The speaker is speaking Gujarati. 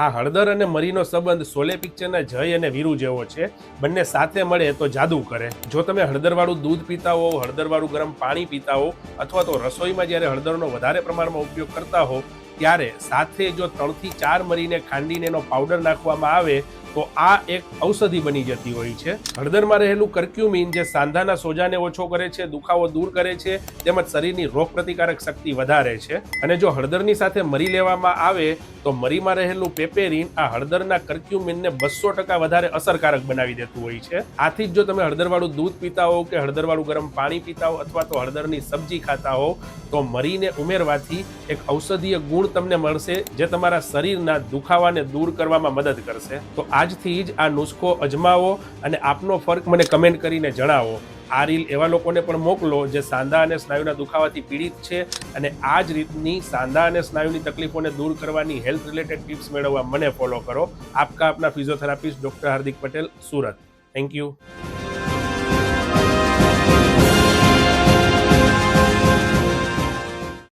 આ હળદર અને મરીનો સંબંધ સોલે પિક્ચરના જય અને વીરુ જેવો છે. બંને સાથે મળે તો જાદુ કરે. જો તમે હળદરવાળું દૂધ પીતા હો, હળદરવાળું ગરમ પાણી પીતા હો, અથવા તો રસોઈમાં જ્યારે હળદરનો વધારે પ્રમાણમાં ઉપયોગ કરતા હો, ત્યારે સાથે જો ત્રણથી ચાર મરીને ખાંડીને એનો પાવડર નાખવામાં આવે, તો આ એક ઔષધિ બની જતી હોય છે. હળદરમાં રહેલું કર્ક્યુમિન જે સાંધાના સોજાને ઓછો કરે છે, દુખાવો દૂર કરે છે, તેમજ શરીરની રોગ પ્રતિકારક શક્તિ વધારે છે. અને જો હળદરની સાથે મરી લેવામાં આવે તો મરીમાં રહેલું પેપેરિન આ હળદરના કર્ક્યુમિનને બસો ટકા વધારે અસરકારક બનાવી દેતું હોય છે. આથી જ જો તમે હળદરવાળું દૂધ પીતા હો કે હળદરવાળું ગરમ પાણી પીતા હો અથવા તો હળદરની સબ્જી ખાતા હો, તો મરીને ઉમેરવાથી એક ઔષધીય ગુણ તમને મળશે જે તમારા શરીરના દુખાવાને દૂર કરવામાં મદદ કરશે. તો આજથી જ આ નુસ્ખો અજમાવો અને આપનો ફર્ક મને કમેન્ટ કરીને જણાવો. આ રીલ એવા લોકોને પણ મોકલો જે સાંધા અને સ્નાયુના દુખાવાથી પીડિત છે અને આ જ રીતની સાંધા અને સ્નાયુની તકલીફોને દૂર કરવાની હેલ્થ રિલેટેડ ટિપ્સ મેળવવા મને ફોલો કરો. આપકા આપના physiotherapist doctor Hardik Patel, Surat. Thank you